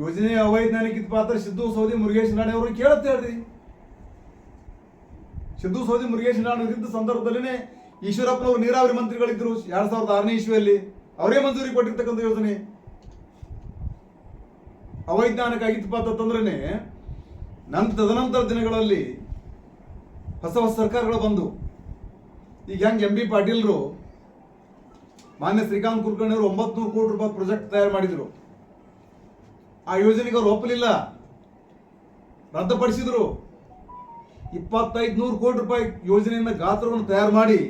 ಯೋಜನೆ ಅವೈಜ್ಞಾನಿಕ ಪಾತ್ರ ಸಿದ್ದು ಸೌದಿ ಮುರುಗೇಶ್ ನಾಡೆ ಅವರು ಕೇಳತ್ತೆ ಹೇಳ್ರಿ. ಸಿದ್ದು ಸೌದಿ ಮುರುಗೇಶ್ ನಾಡು ಇದ್ದ ಸಂದರ್ಭದಲ್ಲಿನೇ ಈಶ್ವರಪ್ಪನವರು ನೀರಾವರಿ ಮಂತ್ರಿಗಳಿದ್ರು ಎರಡ್ ಸಾವಿರದ ಆರನೇ ಇಸ್ವಿಯಲ್ಲಿ. ಅವರೇ ಮಂಜೂರಿ ಕೊಟ್ಟಿರ್ತಕ್ಕಂಥ ಯೋಜನೆ. ಅವೈಜ್ಞಾನಿಕ ಆಗಿತ್ತಪ್ಪ ಅಂತಂದ್ರೇನೆ ನಂತ ತದನಂತರ ದಿನಗಳಲ್ಲಿ ಹೊಸ ಹೊಸ ಸರ್ಕಾರಗಳು ಬಂದು. ಈಗ ಹೆಂಗ್ ಎಂ ಬಿ ಪಾಟೀಲ್ರು ಮಾನ್ಯ ಶ್ರೀಕಾಂತ್ ಕುಲಕರ್ಣಿ ಅವರು ಒಂಬತ್ತು ನೂರು ಕೋಟಿ ರೂಪಾಯಿ ಪ್ರಾಜೆಕ್ಟ್ ತಯಾರು ಮಾಡಿದ್ರು. ಆ ಯೋಜನೆಗೆ ಅವ್ರು ಒಪ್ಪಲಿಲ್ಲ ರದ್ದುಪಡಿಸಿದ್ರು. ಇಪ್ಪತ್ತೈದು ನೂರು ಕೋಟಿ ರೂಪಾಯಿ ಯೋಜನೆಯನ್ನು ಗಾತ್ರವನ್ನು ತಯಾರು ಮಾಡಿ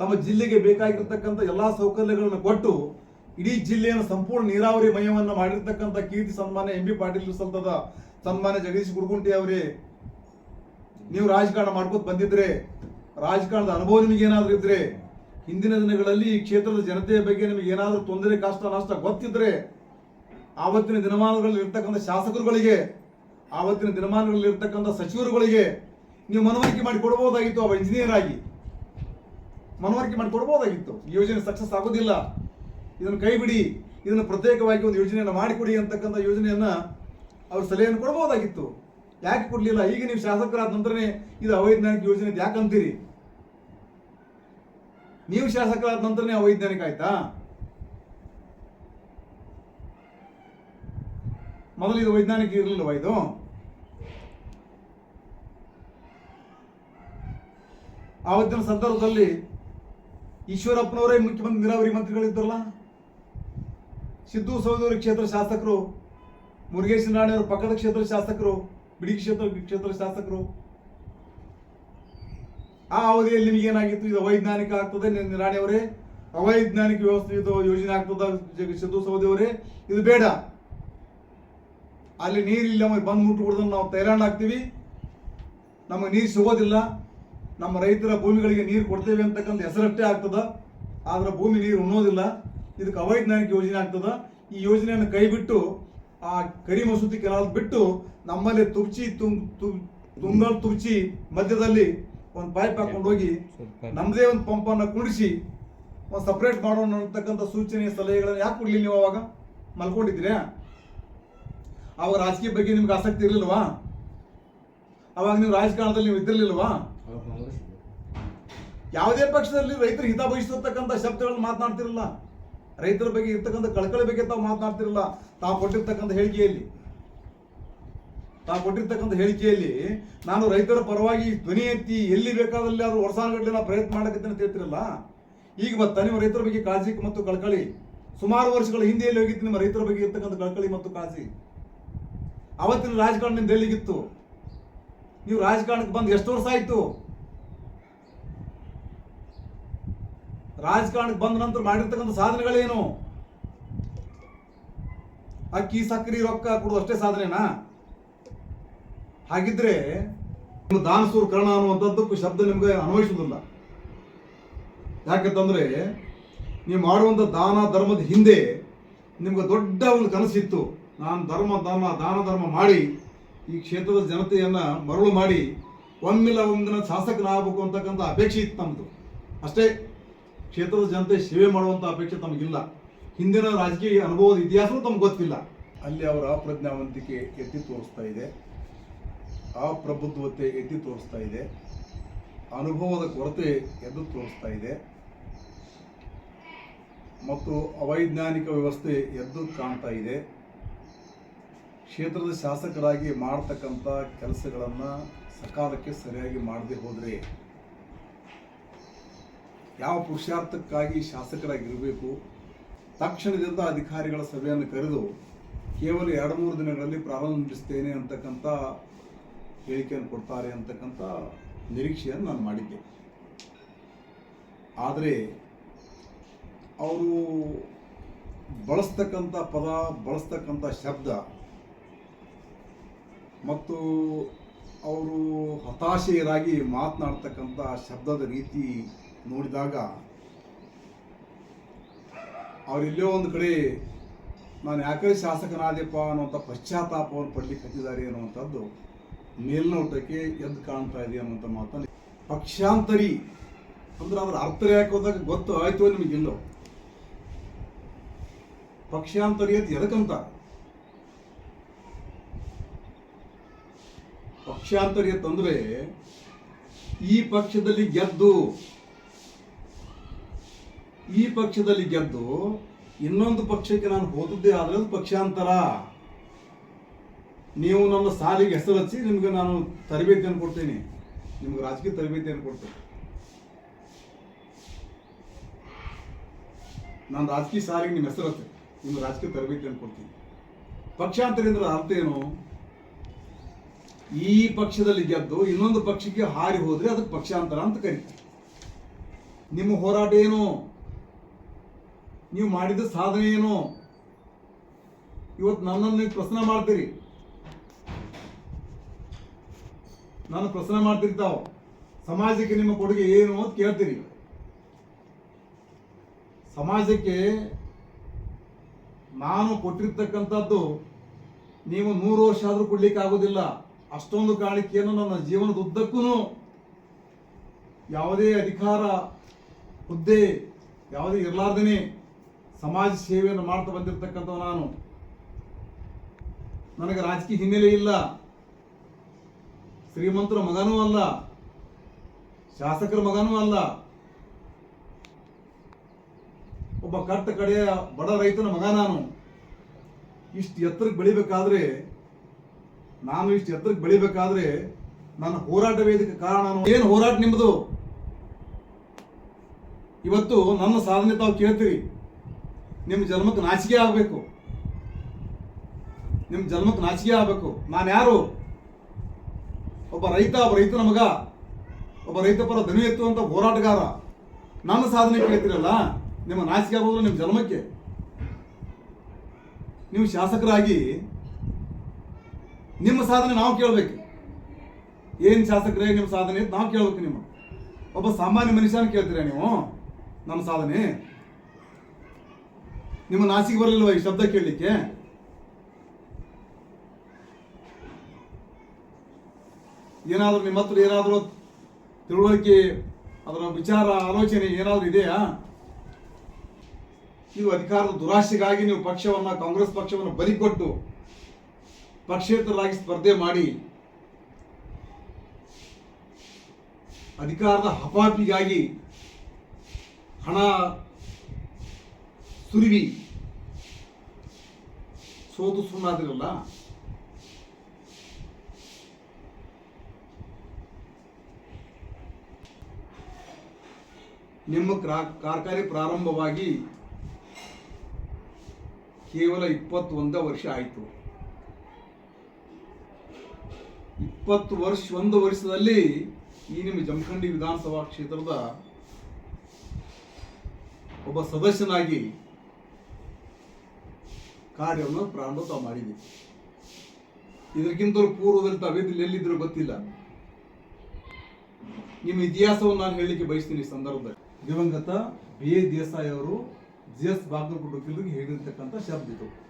ತಮ್ಮ ಜಿಲ್ಲೆಗೆ ಬೇಕಾಗಿರ್ತಕ್ಕಂಥ ಎಲ್ಲಾ ಸೌಕರ್ಯಗಳನ್ನು ಕೊಟ್ಟು ಇಡೀ ಜಿಲ್ಲೆಯನ್ನು ಸಂಪೂರ್ಣ ನೀರಾವರಿ ಮಯವನ್ನು ಮಾಡಿರ್ತಕ್ಕಂಥ ಕೀರ್ತಿ ಸನ್ಮಾನ್ಯ ಎಂ ಬಿ ಪಾಟೀಲ್ ಸಲ್ತದ ಸನ್ಮಾನ ಜಗದೀಶ್ ಗುರುಗುಂಟಿ ಅವರೇ, ನೀವು ರಾಜಕಾರಣ ಮಾಡ್ಕೋತ ಬಂದಿದ್ರೆ, ರಾಜಕಾರಣದ ಅನುಭವ ನಿಮಗೆ ಏನಾದರೂ ಇದ್ರೆ, ಹಿಂದಿನ ದಿನಗಳಲ್ಲಿ ಈ ಕ್ಷೇತ್ರದ ಜನತೆಯ ಬಗ್ಗೆ ನಿಮಗೆ ಏನಾದರೂ ತೊಂದರೆ, ಕಷ್ಟ, ನಷ್ಟ ಗೊತ್ತಿದ್ರೆ ಆವತ್ತಿನ ದಿನಮಾನಗಳಲ್ಲಿ ಇರ್ತಕ್ಕಂಥ ಶಾಸಕರುಗಳಿಗೆ, ಆವತ್ತಿನ ದಿನಮಾನಗಳಲ್ಲಿ ಇರ್ತಕ್ಕಂಥ ಸಚಿವರುಗಳಿಗೆ ನೀವು ಮನವರಿಕೆ ಮಾಡಿ ಕೊಡಬಹುದಾಗಿತ್ತು. ಅವ ಇಂಜಿನಿಯರ್ ಆಗಿ ಮನವರಿಕೆ ಮಾಡಿ ಕೊಡಬಹುದಾಗಿತ್ತು. ಯೋಜನೆ ಸಕ್ಸಸ್ ಆಗೋದಿಲ್ಲ. ಇದನ್ನು ಕೈ ಬಿಡಿ ಇದನ್ನು ಪ್ರತ್ಯೇಕವಾಗಿ ಒಂದು ಯೋಜನೆಯನ್ನು ಮಾಡಿಕೊಡಿ ಅಂತಕ್ಕಂಥ ಯೋಜನೆಯನ್ನ ಅವ್ರ ಸಲಹೆಯನ್ನು ಕೊಡಬಹುದಾಗಿತ್ತು. ಯಾಕೆ ಕೊಡಲಿಲ್ಲ? ಈಗ ನೀವು ಶಾಸಕರಾದ ನಂತರನೇ ಇದು ಅವೈಜ್ಞಾನಿಕ ಯೋಜನೆ ಯಾಕಂತೀರಿ? ನೀವು ಶಾಸಕರಾದ ನಂತರನೇ ಅವೈಜ್ಞಾನಿಕ ಆಯ್ತಾ? ಮೊದಲು ಇದು ವೈಜ್ಞಾನಿಕ ಇರಲಿಲ್ಲವಾ ಇದು? ಆವತ್ತಿನ ಸಂದರ್ಭದಲ್ಲಿ ಈಶ್ವರಪ್ಪನವರೇ ಮುಖ್ಯಮಂತ್ರಿ ನೀರಾವರಿ ಮಂತ್ರಿಗಳಿದ್ರಲ್ಲ ಸಿದ್ದು ಸೌದೂರಿ ಕ್ಷೇತ್ರ ಶಾಸಕರು, ಮುರುಗೇಶ್ ನಾಣೆ ಅವರ ಪಕ್ಕದ ಕ್ಷೇತ್ರ ಶಾಸಕರು, ಬಿಡಿ ಕ್ಷೇತ್ರ ಕ್ಷೇತ್ರ ಶಾಸಕರು. ಆ ಅವಧಿಯಲ್ಲಿ ನಿಮಗೆ ಏನಾಗಿತ್ತು ಇದು ಅವೈಜ್ಞಾನಿಕ ಆಗ್ತದೆ ರಾಣಿಯವರೇ ಅವೈಜ್ಞಾನಿಕ ವ್ಯವಸ್ಥೆ ಇದು ಯೋಜನೆ ಆಗ್ತದ ಸಿದ್ದು ಸೌದಿ ಇದು ಬೇಡ. ಅಲ್ಲಿ ನೀರಿಲ್ಲ ನಮಗೆ ಬಂದು ಮುಟ್ಟು ನಾವು ತೈಲಾಂಡ್ ಆಗ್ತೀವಿ. ನಮಗೆ ನೀರು ಸಿಗೋದಿಲ್ಲ. ನಮ್ಮ ರೈತರ ಭೂಮಿಗಳಿಗೆ ನೀರು ಕೊಡ್ತೇವೆ ಅಂತಕ್ಕಂಥ ಹೆಸರಷ್ಟೇ ಆಗ್ತದ. ಆದರೆ ಭೂಮಿ ನೀರು ಉಣ್ಣೋದಿಲ್ಲ. ಇದಕ್ಕೆ ಅವೈಜ್ಞಾನಿಕ ಯೋಜನೆ ಆಗ್ತದ. ಈ ಯೋಜನೆಯನ್ನು ಕೈಬಿಟ್ಟು, ಆ ಕರಿ ಮಸೂತಿ ಬಿಟ್ಟು ನಮ್ಮಲ್ಲಿ ತುರ್ಚಿ ತುಂಗಲ್ ತುರ್ಚಿ ಮಧ್ಯದಲ್ಲಿ ಒಂದು ಪೈಪ್ ಹಾಕೊಂಡು ಹೋಗಿ ನಮ್ಮದೇ ಒಂದು ಪಂಪನ್ನು ಕುಡಿಸಿ ಒಂದು ಸಪ್ರೇಟ್ ಮಾಡೋಣ ಅಂತಕ್ಕಂಥ ಸೂಚನೆ, ಸಲಹೆಗಳನ್ನು ಯಾಕೆ ಕೊಡ್ಲಿಲ್ಲ ನೀವು ಅವಾಗ? ಮಲ್ಕೊಂಡಿದ್ದೀರಾ? ಅವಾಗ ರಾಜಕೀಯ ಬಗ್ಗೆ ನಿಮ್ಗೆ ಆಸಕ್ತಿ ಇರಲಿಲ್ವಾ? ಅವಾಗ ನೀವು ರಾಜಕಾರಣದಲ್ಲಿ ನೀವು ಇದ್ದಿರ್ಲಿಲ್ವಾ? ಯಾವುದೇ ಪಕ್ಷದಲ್ಲಿ ರೈತರ ಹಿತ ಬಯಸಿರ್ತಕ್ಕಂಥ ಶಬ್ದಗಳನ್ನು ಮಾತನಾಡ್ತಿರಲ್ಲ. ರೈತರ ಬಗ್ಗೆ ಇರ್ತಕ್ಕಂಥ ಕಳಕಳಿ ಬಗ್ಗೆ ತಾವು ಮಾತನಾಡ್ತಿರಲ್ಲ. ತಾವು ಕೊಟ್ಟಿರ್ತಕ್ಕಂಥ ಹೇಳಿಕೆಯಲ್ಲಿ. ತಾವು ಕೊಟ್ಟಿರ್ತಕ್ಕಂಥ ಹೇಳಿಕೆಯಲ್ಲಿ ನಾನು ರೈತರ ಪರವಾಗಿ ಧ್ವನಿ ಎತ್ತಿ ಎಲ್ಲಿ ಬೇಕಾದಲ್ಲಿ ಆದ್ರೂ ವರ್ಷಾನುಗಟ್ಟಲೆ ನಾವು ಪ್ರಯತ್ನ ಮಾಡಕತ್ತೆ ಅಂತ ಹೇಳ್ತಿರಲ್ಲ. ಈಗ ಮತ್ತೆ ನಿಮ್ಮ ರೈತರ ಬಗ್ಗೆ ಕಾಳಜಿ ಮತ್ತು ಕಳಕಳಿ. ಸುಮಾರು ವರ್ಷಗಳ ಹಿಂದೆಯಲ್ಲಿ ಹೋಗಿತ್ತು ನಿಮ್ಮ ರೈತರ ಬಗ್ಗೆ ಇರ್ತಕ್ಕಂಥ ಕಳಕಳಿ ಮತ್ತು ಕಾಳಜಿ. ಅವತ್ತಿನ ರಾಜಕಾರಣ ನಿಮ್ದು ಎಲ್ಲಿಗಿತ್ತು ನೀವು ರಾಜಕಾರಣಕ್ಕೆ ಬಂದು ಎಷ್ಟು ವರ್ಷ ಆಯ್ತು? ರಾಜಕಾರಣಕ್ಕೆ ಬಂದ ನಂತರ ಮಾಡಿರ್ತಕ್ಕಂಥ ಸಾಧನೆಗಳೇನು? ಅಕ್ಕಿ ಸಕ್ರಿ ರೊಕ್ಕ ಕೊಡೋದು ಅಷ್ಟೇ ಸಾಧನೆನಾ? ಹಾಗಿದ್ರೆ ದಾನಸೂರ್ ಕರ್ಣ ಅನ್ನುವಂಥದ್ದಕ್ಕೂ ಶಬ್ದ ನಿಮ್ಗೆ ಅನ್ವಯಿಸುವುದಿಲ್ಲ. ಯಾಕಂತಂದ್ರೆ ನೀವು ಮಾಡುವಂಥ ದಾನ, ಧರ್ಮದ ಹಿಂದೆ ನಿಮ್ಗೆ ದೊಡ್ಡ ಒಂದು ಕನಸಿತ್ತು. ನಾನು ಧರ್ಮ ಧರ್ಮ, ದಾನ, ಧರ್ಮ ಮಾಡಿ ಈ ಕ್ಷೇತ್ರದ ಜನತೆಯನ್ನು ಮರಳು ಮಾಡಿ ಒಮ್ಮಿಲ್ಲ ಒಂದಿನ ಶಾಸಕನಾಗಬೇಕು ಅಂತಕ್ಕಂಥ ಅಪೇಕ್ಷೆ ಇತ್ತು ನಮ್ಮದು ಅಷ್ಟೇ ಕ್ಷೇತ್ರದ ಜನತೆ ಸೇವೆ ಮಾಡುವಂಥ ಅಪೇಕ್ಷೆ ತಮಗಿಲ್ಲ. ಹಿಂದಿನ ರಾಜಕೀಯ ಅನುಭವದ ಇತಿಹಾಸವೂ ತಮ್ಗೆ ಗೊತ್ತಿಲ್ಲ. ಅಲ್ಲಿ ಅವರ ಅಪ್ರಜ್ಞಾವಂತಿಕೆ ಎತ್ತಿ ತೋರಿಸ್ತಾ ಇದೆ. ಅಪ್ರಬುದ್ಧತೆ ಎತ್ತಿ ತೋರಿಸ್ತಾ ಇದೆ. ಅನುಭವದ ಕೊರತೆ ಎದ್ದು ತೋರಿಸ್ತಾ ಇದೆ. ಮತ್ತು ಅವೈಜ್ಞಾನಿಕ ವ್ಯವಸ್ಥೆ ಎದ್ದು ಕಾಣ್ತಾ ಇದೆ. ಕ್ಷೇತ್ರದ ಶಾಸಕರಾಗಿ ಮಾಡ್ತಕ್ಕಂಥ ಕೆಲಸಗಳನ್ನು ಸಕಾಲಕ್ಕೆ ಸರಿಯಾಗಿ ಮಾಡದೆ ಹೋದರೆ ಯಾವ ಪುರುಷಾರ್ಥಕ್ಕಾಗಿ ಶಾಸಕರಾಗಿರಬೇಕು? ತಕ್ಷಣದಿಂದ ಅಧಿಕಾರಿಗಳ ಸಭೆಯನ್ನು ಕರೆದು ಕೇವಲ ಎರಡು ಮೂರು ದಿನಗಳಲ್ಲಿ ಪ್ರಾರಂಭಿಸ್ತೇನೆ ಅಂತಕ್ಕಂಥ ಹೇಳಿಕೆಯನ್ನು ಕೊಡ್ತಾರೆ ಅಂತಕ್ಕಂಥ ನಿರೀಕ್ಷೆಯನ್ನು ನಾನು ಮಾಡಿದ್ದೆ. ಆದರೆ ಅವರು ಬಳಸ್ತಕ್ಕಂಥ ಪದ, ಬಳಸ್ತಕ್ಕಂಥ ಶಬ್ದ ಮತ್ತು ಅವರು ಹತಾಶೆಯರಾಗಿ ಮಾತನಾಡ್ತಕ್ಕಂಥ ಶಬ್ದದ ರೀತಿ ನೋಡಿದಾಗ ಅವರೆಲ್ಲೋ ಒಂದು ಕಡೆ ನಾನು ಯಾಕೆ ಶಾಸಕನಾದೆಪ್ಪ ಅನ್ನುವಂಥ ಪಶ್ಚಾತ್ತಾಪವನ್ನು ಪಡ್ಲಿಕ್ಕೆ ಹತ್ತಿದ್ದಾರೆ ಅನ್ನುವಂಥದ್ದು ಮೇಲ್ನೋಟಕ್ಕೆ ಎದ್ದು ಕಾಣ್ತಾ ಇದೆ ಅನ್ನುವಂಥ ಮಾತನ್ನು ಪಕ್ಷಾಂತರಿ ಅಂದ್ರೆ ಅವ್ರ ಅರ್ಥ ಯಾಕೆ ಹೋದಾಗ ಗೊತ್ತು ಆಯ್ತು ನಿಮಗಿಲ್ಲೋ? ಪಕ್ಷಾಂತರಿ ಅಂತ ಎದಕ್ಕಂತ? ಪಕ್ಷಾಂತರ ತಂದ್ರೆ ಈ ಪಕ್ಷದಲ್ಲಿ ಗೆದ್ದು, ಈ ಪಕ್ಷದಲ್ಲಿ ಗೆದ್ದು, ಇನ್ನೊಂದು ಪಕ್ಷಕ್ಕೆ ನಾನು ಹೋದದ್ದೇ ಆದರೆ ಅದು ಪಕ್ಷಾಂತರ. ನೀವು ನನ್ನ ಸಾಲಿಗೆ ಹೆಸರು ಹಚ್ಚಿ ನಿಮ್ಗೆ ನಾನು ತರಬೇತಿಯನ್ನು ಕೊಡ್ತೀನಿ. ನಿಮ್ಗೆ ರಾಜಕೀಯ ತರಬೇತಿಯನ್ನು ಕೊಡ್ತೇನೆ. ನಾನು ರಾಜಕೀಯ ಸಾಲಿಗೆ ನಿಮ್ಮ ಹೆಸರು ಹಚ್ಚಿ ನಿಮ್ಗೆ ರಾಜಕೀಯ ತರಬೇತಿಯನ್ನು ಕೊಡ್ತೀನಿ. ಪಕ್ಷಾಂತರ ಅಂದ್ರೆ ಅರ್ಥ ಏನು? ಈ ಪಕ್ಷದಲ್ಲಿ ಗೆದ್ದು ಇನ್ನೊಂದು ಪಕ್ಷಕ್ಕೆ ಹಾರಿ ಹೋದ್ರೆ ಅದಕ್ಕೆ ಪಕ್ಷಾಂತರ ಅಂತ ಕರಿತೀವಿ ನಿಮ್ಮ ಹೋರಾಟ ಏನು? ನೀವು ಮಾಡಿದ ಸಾಧನೆ ಏನು? ಇವತ್ತು ನನ್ನನ್ನು ಪ್ರಶ್ನೆ ಮಾಡ್ತೀರಿ. ನಾನು ಪ್ರಶ್ನೆ ಮಾಡ್ತಿರ್ತಾವ ಸಮಾಜಕ್ಕೆ ನಿಮ್ಮ ಕೊಡುಗೆ ಏನು ಅಂತ ಕೇಳ್ತೀರಿ. ಸಮಾಜಕ್ಕೆ ನಾನು ಕೊಟ್ಟಿರ್ತಕ್ಕಂಥದ್ದು ನೀವು ನೂರು ವರ್ಷ ಆದರೂ ಕೊಡ್ಲಿಕ್ಕೆ ಆಗೋದಿಲ್ಲ ಅಷ್ಟೊಂದು ಕಾಣಿಕೆಯನ್ನು ನನ್ನ ಜೀವನದ ಉದ್ದಕ್ಕೂ ಯಾವುದೇ ಅಧಿಕಾರ, ಹುದ್ದೆ ಯಾವುದೇ ಇರಲಾರ್ದೇ ಸಮಾಜ ಸೇವೆಯನ್ನು ಮಾಡ್ತಾ ಬಂದಿರತಕ್ಕಂಥವ ನಾನು. ನನಗೆ ರಾಜಕೀಯ ಹಿನ್ನೆಲೆ ಇಲ್ಲ. ಶ್ರೀಮಂತರ ಮಗನೂ ಅಲ್ಲ. ಶಾಸಕರ ಮಗನೂ ಅಲ್ಲ. ಒಬ್ಬ ಕಟ್ಟ ಕಡೆಯ ಬಡ ರೈತನ ಮಗ ನಾನು. ಇಷ್ಟು ಎತ್ತರಕ್ಕೆ ಬೆಳಿಬೇಕಾದ್ರೆ ನಾನು ಇಷ್ಟು ಎತ್ತರಕ್ಕೆ ಬೆಳಿಬೇಕಾದ್ರೆ ನನ್ನ ಹೋರಾಟ ವೇದಿಕೆ ಕಾರಣ ಏನು ಹೋರಾಟ ನಿಮ್ಮದು ಇವತ್ತು ನನ್ನ ಸಾಧನೆ ತಾವು ಕೇಳ್ತೀರಿ. ನಿಮ್ಮ ಜನ್ಮಕ್ಕೆ ನಾಚಿಕೆ ಆಗಬೇಕು. ನಿಮ್ಮ ಜನ್ಮಕ್ಕೆ ನಾಚಿಕೆ ಆಗಬೇಕು. ನಾನು ಯಾರು? ಒಬ್ಬ ರೈತ, ಒಬ್ಬ ರೈತನ ಮಗ, ಒಬ್ಬ ರೈತ ಪರ ಧ್ವನಿ ಎತ್ತುವಂತ ಹೋರಾಟಗಾರ. ನನ್ನ ಸಾಧನೆ ಕೇಳ್ತೀರಲ್ಲ? ನಿಮ್ಮ ನಾಚಿಕೆ ಆಗೋದು ನಿಮ್ಮ ಜನ್ಮಕ್ಕೆ. ನೀವು ಶಾಸಕರಾಗಿ ನಿಮ್ಮ ಸಾಧನೆ ನಾವು ಕೇಳಬೇಕು. ಏನು ಶಾಸಕರೇ ನಿಮ್ಮ ಸಾಧನೆ ಅಂತ ನಾವು ಕೇಳ್ಬೇಕು ನಿಮ್ಮ. ಒಬ್ಬ ಸಾಮಾನ್ಯ ಮನುಷ್ಯನ ಕೇಳ್ತೀರಾ ನೀವು? ನಮ್ಮ ಸಾಧನೆ. ನಿಮ್ಮ ನಾಸಿಗೆ ಬರಲಿಲ್ವ ಈ ಶಬ್ದ ಕೇಳಲಿಕ್ಕೆ? ಏನಾದರೂ ನಿಮ್ಮ ಹತ್ರ ಏನಾದರೂ ತಿಳುವಳಿಕೆ, ಅದರ ವಿಚಾರ, ಆಲೋಚನೆ ಏನಾದರೂ ಇದೆಯಾ? ನೀವು ಅಧಿಕಾರದ ದುರಾಶೆಗಾಗಿ ನೀವು ಪಕ್ಷವನ್ನ, ಕಾಂಗ್ರೆಸ್ ಪಕ್ಷವನ್ನು ಬಲಿಕೊಟ್ಟು ಪಕ್ಷೇತರರಾಗಿ ಸ್ಪರ್ಧೆ ಮಾಡಿ ಅಧಿಕಾರದ ಹಪಾಪಿಗಾಗಿ ಹಣ ಸುರಿವಿ. ಸೋತು ಸುಣ್ಣಾದಿರಲ್ಲ ನಿಮ್ಮ ಕ್ರಾ- ಕಾರ್ಖಾನೆ ಪ್ರಾರಂಭವಾಗಿ ಕೇವಲ ಇಪ್ಪತ್ತೊಂದ ವರ್ಷ ಆಯಿತು. ಇಪ್ಪತ್ತು ವರ್ಷ, ಒಂದು ವರ್ಷದಲ್ಲಿ ಈ ನಿಮ್ಮ ಜಮಖಂಡಿ ವಿಧಾನಸಭಾ ಕ್ಷೇತ್ರದ ಒಬ್ಬ ಸದಸ್ಯನಾಗಿ ಕಾರ್ಯವನ್ನು ಪ್ರಾರಂಭ ಮಾಡಿದೆ. ಇದಕ್ಕಿಂತಲೂ ಪೂರ್ವದಲ್ಲಿ ತಾವೇದಿಲ್ಲ ಎಲ್ಲಿದ್ರು ಗೊತ್ತಿಲ್ಲ. ನಿಮ್ಮ ಇತಿಹಾಸವನ್ನು ನಾನು ಹೇಳಲಿಕ್ಕೆ ಬಯಸ್ತೀನಿ ಈ ಸಂದರ್ಭದಲ್ಲಿ. ದಿವಂಗತ ಬಿ. ಎ. ದೇಸಾಯಿ ಅವರು ಜಿ. ಎಸ್. ಬಾಗಲಕೋಟೆ ಹೇಳಿರ್ತಕ್ಕಂಥ ಶಬ್ದ ಇದು.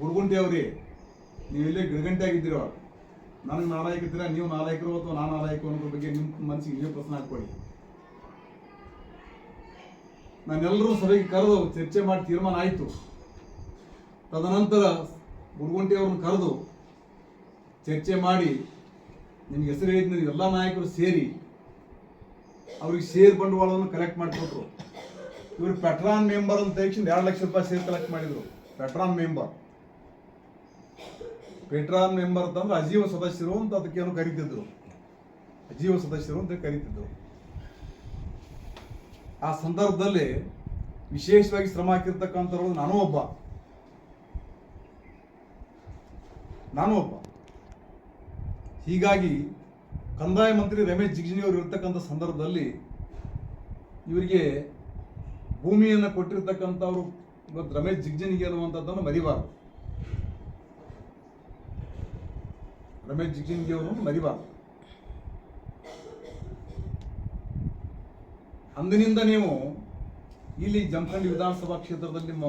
ಗುರುಗುಂಡಿ ಅವರೇ ನೀವೆಲ್ಲೇ ಗಿಡಗಂಟೆ ಆಗಿದ್ದೀರ ನನಗೆ ನಾಲಾಯಕ ಇದ್ದೀರಾ ನೀವು ನಾಲಾಯಕರು ಅಥವಾ ನಾನು ನಾಲಾಯಕು ಅನ್ನೋದ್ರ ಬಗ್ಗೆ ನಿಮ್ಮ ಮನಸ್ಸಿಗೆ ನೀವೇ ಪ್ರಶ್ನೆ ಹಾಕೊಳ್ಳಿ ನಾನೆಲ್ಲರೂ ಸಭೆಗೆ ಕರೆದು ಚರ್ಚೆ ಮಾಡಿ ತೀರ್ಮಾನ ಆಯಿತು. ತದನಂತರ ಅವ್ರನ್ನ ಕರೆದು ಚರ್ಚೆ ಮಾಡಿ ನಿಮ್ಗೆ ಹೆಸರು ಹೇಳಿದ ಎಲ್ಲ ನಾಯಕರು ಸೇರಿ ಅವ್ರಿಗೆ ಶೇರ್ ಬಂಡವಾಳವನ್ನು ಕಲೆಕ್ಟ್ ಮಾಡಿಕೊಟ್ರು. ಇವರು ಪೆಟ್ರಾನ್ ಮೆಂಬರ್ ಅಂತ ಎರಡು ಲಕ್ಷ ರೂಪಾಯಿ ಸೇರ್ ಕಲೆಕ್ಟ್ ಮಾಡಿದ್ರು. ಪೆಟ್ರಾನ್ ಮೆಂಬರ್ ಪೆಟ್ರಾನ್ ಮೆಂಬರ್ ಅಂತಂದ್ರೆ ಅಜೀವ ಸದಸ್ಯರು ಅಂತ ಅದಕ್ಕೇನು ಕರಿತಿದ್ರು. ಅಜೀವ ಸದಸ್ಯರು ಅಂತ ಕರಿತಿದ್ರು. ಆ ಸಂದರ್ಭದಲ್ಲಿ ವಿಶೇಷವಾಗಿ ಶ್ರಮ ಹಾಕಿರ್ತಕ್ಕಂಥವ್ರು ನಾನು ಒಬ್ಬ. ನಾನು ಒಬ್ಬ. ಹೀಗಾಗಿ ಕಂದಾಯ ಮಂತ್ರಿ ರಮೇಶ್ ಜಿಗಜಿಣಿ ಅವರು ಇರ್ತಕ್ಕಂಥ ಸಂದರ್ಭದಲ್ಲಿ ಇವರಿಗೆ ಭೂಮಿಯನ್ನು ಕೊಟ್ಟಿರ್ತಕ್ಕಂಥವ್ರು ಇವತ್ತು ರಮೇಶ್ ಜಿಗಜಿಣಿಗೆ ಅನ್ನುವಂಥದ್ದನ್ನು ಮರಿಬಾರ್ದು. ರಮೇಶ್ ಜಿಗ್ಜಿಂಗಿ ಅವರು ಮರಿಬಾರ್ದು ಅಂದಿನಿಂದ ನೀವು ಇಲ್ಲಿ ಜಮಖಂಡಿ ವಿಧಾನಸಭಾ ಕ್ಷೇತ್ರದಲ್ಲಿ ನಿಮ್ಮ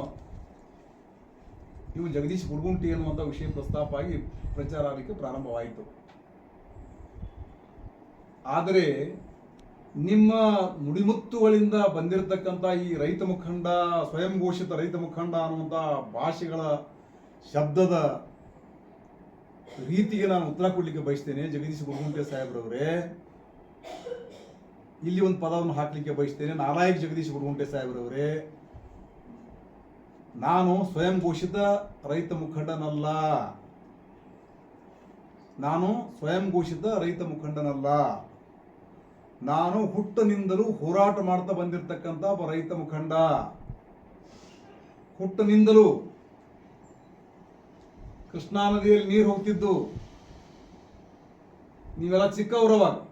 ನೀವು ಜಗದೀಶ್ ಗುಡ್ಗುಂಟಿ ಎನ್ನುವಂಥ ವಿಷಯ ಪ್ರಸ್ತಾಪ ಆಗಿ ಪ್ರಚಾರ ಆಗಲಿಕ್ಕೆ ಪ್ರಾರಂಭವಾಯಿತು ಆದರೆ ನಿಮ್ಮ ನುಡಿಮುತ್ತುಗಳಿಂದ ಬಂದಿರತಕ್ಕಂಥ ಈ ರೈತ ಮುಖಂಡ ಸ್ವಯಂ ಘೋಷಿತ ರೈತ ಮುಖಂಡ ಅನ್ನುವಂಥ ಭಾಷೆಗಳ ಶಬ್ದದ ರೀತಿಗೆ ನಾನು ಉತ್ತರ ಕೊಡ್ಲಿಕ್ಕೆ ಬಯಸ್ತೇನೆ. ಜಗದೀಶ್ ಗುರುಗುಂಟೆ ಸಾಹೇಬ್ರವರೇ, ಇಲ್ಲಿ ಒಂದು ಪದವನ್ನು ಹಾಕ್ಲಿಕ್ಕೆ ಬಯಸ್ತೇನೆ. ನಾಲಾಯಕ್ ಜಗದೀಶ್ ಗುರುಗುಂಟೆ ಸಾಹೇಬ್ರವರೇ, ನಾನು ಸ್ವಯಂ ಘೋಷಿತ ರೈತ ಮುಖಂಡನಲ್ಲ. ನಾನು ಸ್ವಯಂ ಘೋಷಿತ ರೈತ ಮುಖಂಡನಲ್ಲ. ನಾನು ಹುಟ್ಟನಿಂದಲೂ ಹೋರಾಟ ಮಾಡ್ತಾ ಬಂದಿರತಕ್ಕಂಥ ಒಬ್ಬ ರೈತ ಮುಖಂಡ. ಹುಟ್ಟನಿಂದಲೂ ಕೃಷ್ಣಾ ನದಿಯಲ್ಲಿ ನೀರು ಹೋಗ್ತಿದ್ದು. ನೀವೆಲ್ಲ ಚಿಕ್ಕವರವಾಗ